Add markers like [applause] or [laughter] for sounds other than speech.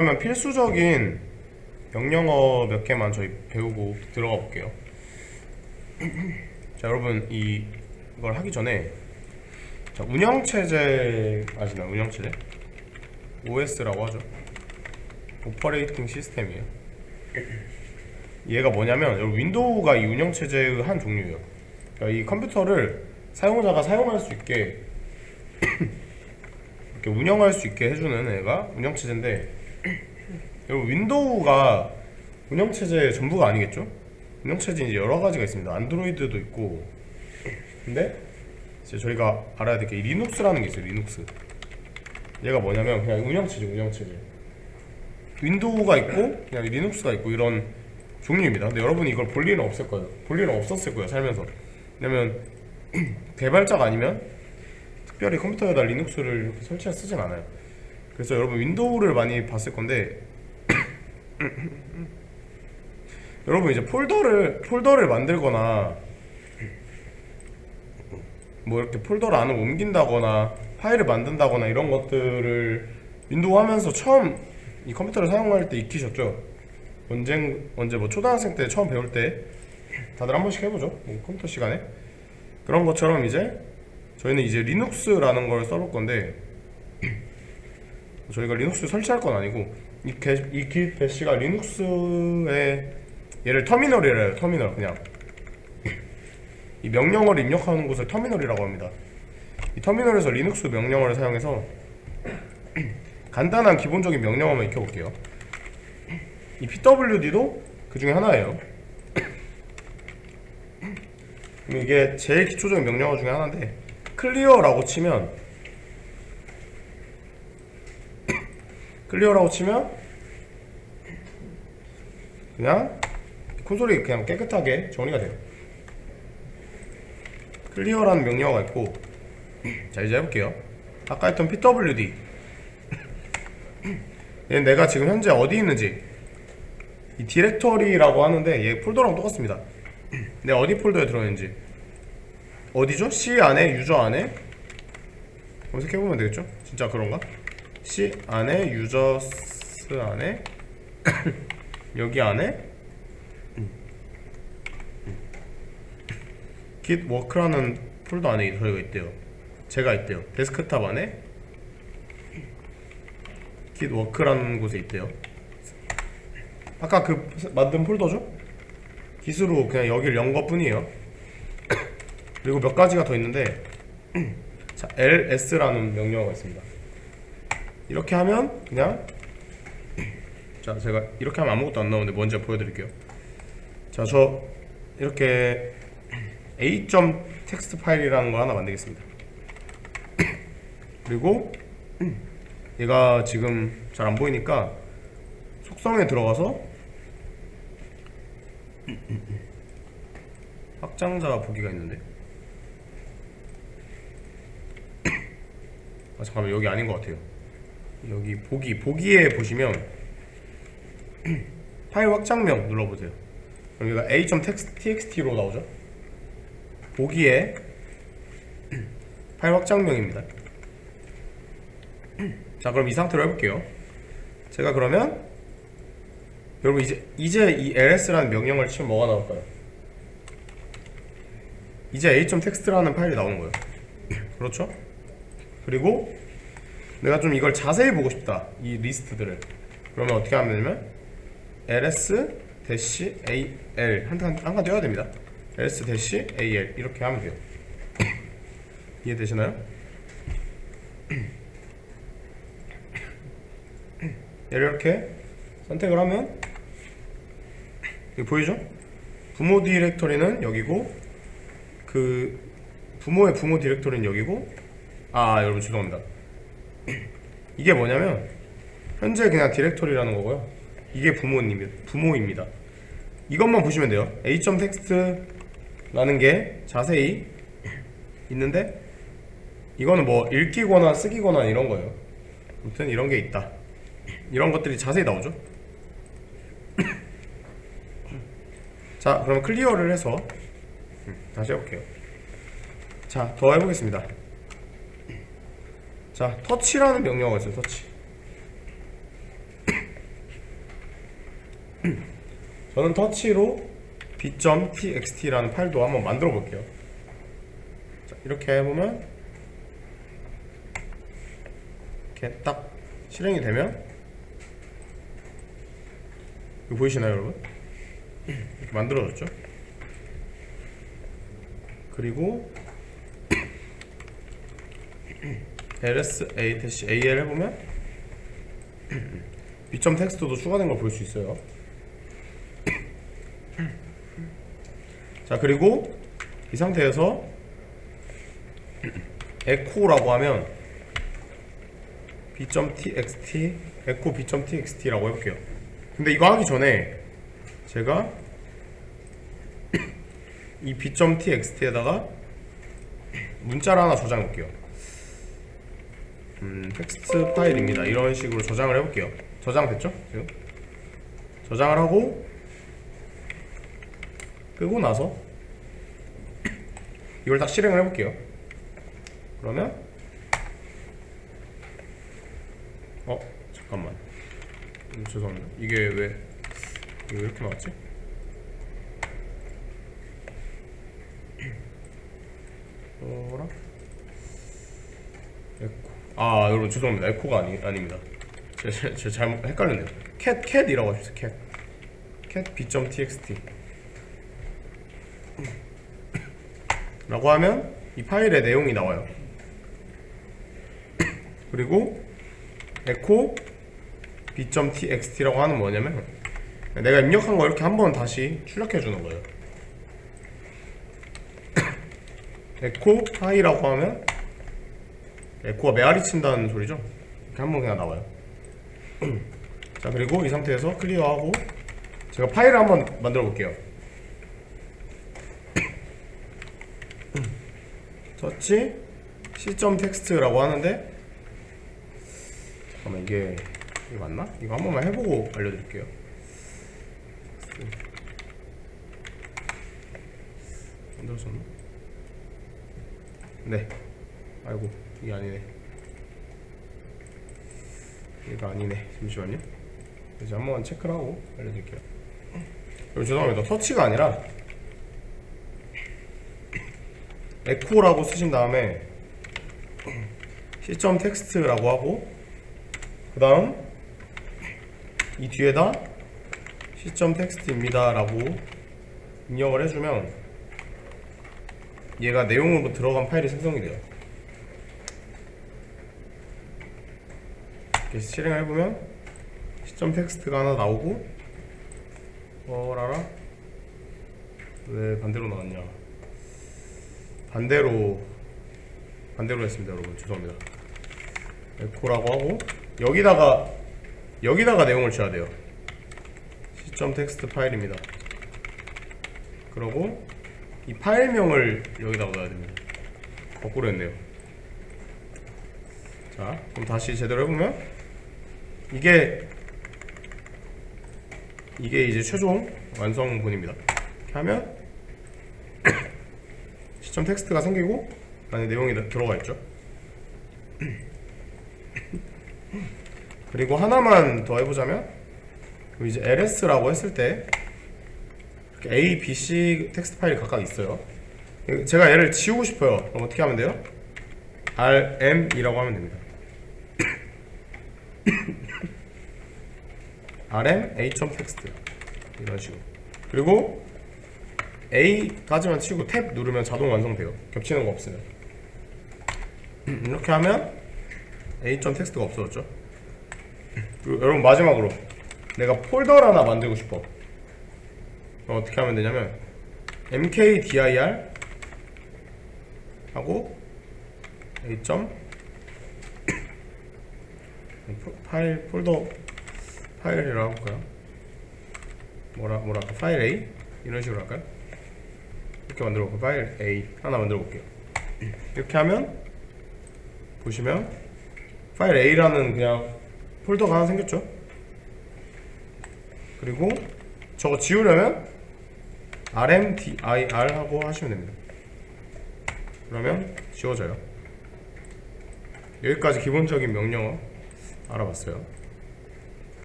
그러면 필수적인 명령어 몇 개만 저희 배우고 들어가 볼게요. [clears throat] 자, 여러분 이 이걸 하기 전에 자, 운영 체제 아시나요? 운영 체제? OS라고 하죠. 오퍼레이팅 시스템이에요. 얘가 뭐냐면 여러분 윈도우가 이 운영 체제의 한 종류예요. 그러니까 이 컴퓨터를 사용자가 사용할 수 있게 [clears throat] 이렇게 운영할 수 있게 해주는 애가 운영 체제인데 여러분 윈도우가 운영 체제의 전부가 아니겠죠? 운영 체제 이제 여러 가지가 있습니다. 안드로이드도 있고 근데 이제 저희가 알아야 될 게 리눅스라는 게 있어요. 리눅스. 얘가 뭐냐면 그냥 운영 체제, 운영 체제. 윈도우가 있고 그냥 리눅스가 있고 이런 종류입니다. 근데 여러분이 이걸 볼 일은 없을 거예요. 볼 일은 없었을 거예요. 살면서. 왜냐면 [clears throat] 개발자가 아니면 특별히 컴퓨터에다 리눅스를 이렇게 설치해 쓰진 않아요. 그래서 여러분 윈도우를 많이 봤을 건데 [laughs] 여러분 이제 폴더를 폴더를 만들거나 뭐 이렇게 폴더를 안을 옮긴다거나 파일을 만든다거나 이런 것들을 윈도우 하면서 처음 이 컴퓨터를 사용할 때 익히셨죠? 언제 언제 뭐 초등학생 때 처음 배울 때 다들 한 번씩 해보죠. 뭐 컴퓨터 시간에 그런 것처럼 이제 저희는 이제 리눅스라는 걸 써볼 건데 저희가 리눅스 설치할 건 아니고 이, 게, 이 git 배시가 리눅스의 얘를 터미널이라 해요. 터미널 그냥 이 명령어를 입력하는 곳을 터미널이라고 합니다. 이 터미널에서 리눅스 명령어를 사용해서 간단한 기본적인 명령어만 익혀볼게요. 이 pwd도 그 중에 하나예요. 이게 제일 기초적인 명령어 중에 하나인데 클리어라고 치면 클리어라고 치면 그냥 콘솔이 그냥 깨끗하게 정리가 돼요. 클리어라는 명령어가 있고 자 이제 해볼게요. 아까 했던 pwd 얘는 내가 지금 현재 어디 있는지 이 디렉터리라고 하는데 얘 폴더랑 똑같습니다. 내가 어디 폴더에 들어있는지 어디죠? C 안에 유저 안에 검색해보면 되겠죠? 진짜 그런가? C 안에 유저스 안에 [coughs] 여기 안에 git work라는 폴더 안에 들어가 있대요. 제가 있대요. 데스크탑 안에 git work라는 곳에 있대요. 아까 그 만든 폴더죠? git으로 그냥 여기를 연 것뿐이에요. [coughs] 그리고 몇 가지가 더 있는데 [coughs] 자 ls라는 명령어가 있습니다. 이렇게 하면 그냥 [clears throat] 자 제가 이렇게 하면 아무것도 안 나오는데 먼저 보여드릴게요. 자 저 이렇게 [clears throat] a 텍스트 파일이라는 거 하나 만들겠습니다. [clears throat] 그리고 얘가 지금 잘 안 보이니까 속성에 들어가서 확장자 보기가 있는데 아 잠깐만 여기 아닌 것 같아요 여기 보기 보기에 보시면 [clears throat] 파일 확장명 눌러보세요. 여기가 a.txt로 나오죠? 보기에 [clears throat] 파일 확장명입니다. [clears throat] 자 그럼 이 상태로 해볼게요. 제가 그러면 여러분 이제 이제 이 ls라는 명령을 치면 뭐가 나올까요? 이제 a.txt라는 파일이 나오는 거예요. 그렇죠? 그리고 내가 좀 이걸 자세히 보고 싶다 이 리스트들을. 그러면 어떻게 하면 되냐면 ls al. 한칸한칸 띄워야 됩니다. ls al. 이렇게 하면 돼요. [coughs] 이해되시나요? [coughs] 이렇게 선택을 하면 여기 보이죠? 부모 디렉토리는 여기고 그 부모의 부모 디렉토리는 여기고 아 여러분 죄송합니다 이게 뭐냐면 현재 그냥 디렉토리라는 거고요. 이게 부모님 부모입니다. 이것만 보시면 돼요. A.text라는 게 자세히 있는데 이거는 뭐 읽기거나 쓰기거나 이런 거예요. 아무튼 이런 게 있다. 이런 것들이 자세히 나오죠. [clears throat] 자 그럼 클리어를 해서 음, 다시 해볼게요. 자 더 해보겠습니다 자 터치라는 명령어가 있어요 터치 저는 터치로 b.txt라는 파일도 한번 만들어 볼게요. 자, 이렇게 해보면 이렇게 딱 실행이 되면 이거 보이시나요, 여러분? 이렇게 만들어졌죠? 그리고 lsa-al 해보면 [clears throat] b.점 텍스트도 추가된 걸 볼 수 있어요. [clears throat] 자 그리고 이 상태에서 [clears throat] echo라고 하면 b.txt echo b.txt라고 해볼게요. 근데 이거 하기 전에 제가 이 b.txt에다가 문자를 하나 저장해 볼게요. 음, 텍스트 파일입니다. 이런 식으로 저장을 해볼게요. 저장 됐죠? 지금? 저장을 하고 끄고 나서 [clears throat] 이걸 딱 실행을 해볼게요. 그러면 어 잠깐만 음, 죄송합니다. 이게 왜 이거 이렇게 나왔지? 어라? 에코 아 여러분 죄송합니다. 에코가 아니 아닙니다. 제가, 잘못 헷갈렸네요. 캣 캣이라고 하셨어요. 캣. 캣 b.txt 라고 하면 이 파일의 내용이 나와요. 그리고 echo b.txt라고 하는 뭐냐면 내가 입력한 거 이렇게 한 번 다시 출력해 주는 거예요. [coughs] echo 파이라고 하면 에코가 메아리 친다는 소리죠. 이렇게 한 번 그냥 나와요. [clears throat] 자 그리고 이 상태에서 클리어하고 제가 파일을 한번 만들어 볼게요. [clears throat] 터치 시점 텍스트라고 하는데 잠깐만 이게 이게 맞나? 이거 한 번만 해보고 알려드릴게요. 만들었었나? 네. 아이고 이게 아니네. 이거 아니네. 잠시만요. 이제 한 번만 체크를 하고 알려드릴게요. 여러분 죄송합니다. 터치가 아니라 에코라고 쓰신 다음에 시점 텍스트라고 하고 그 다음 이 뒤에다 시점 텍스트입니다 라고 입력을 해주면 얘가 내용으로 들어간 파일이 생성이 돼요 이렇게 실행을 해보면 시점 텍스트가 하나 나오고 어라라? 왜 반대로 나왔냐? 반대로 반대로 했습니다 여러분. 죄송합니다. 에코라고 하고 여기다가 여기다가 내용을 줘야 돼요. 시점 텍스트 파일입니다. 그러고 이 파일명을 여기다가 넣어야 됩니다. 거꾸로 했네요 자 그럼 다시 제대로 해보면 이게 이게 이제 최종 완성본입니다 이렇게 하면 [coughs] 시점 텍스트가 생기고 안에 내용이 다- 들어가 있죠. [coughs] 그리고 하나만 더 해보자면 이제 LS라고 했을 때 A, B, C 텍스트 파일이 각각 있어요. 제가 얘를 지우고 싶어요. 그럼 어떻게 하면 돼요? RM이라고 하면 됩니다. [coughs] RM A.text 이런 식으로. 그리고 A까지만 치고 탭 누르면 자동 완성돼요. 겹치는 거 없으면. [coughs] 이렇게 하면 A.text가 없어졌죠. [coughs] 그리고 여러분 마지막으로 내가 폴더를 하나 만들고 싶어. 어떻게 하면 되냐면 mkdir 하고 A. 포- 파일 폴더 파일이라고 할까요? 뭐라 뭐랄까 파일 A 이런 식으로 할까요? 이렇게 만들어 볼게요. 파일 A 하나 만들어 볼게요. 이렇게 하면 보시면 파일 A라는 그냥 폴더가 하나 생겼죠. 그리고 저거 지우려면 rmdir 하고 하시면 됩니다. 그러면 지워져요. 여기까지 기본적인 명령어 알아봤어요.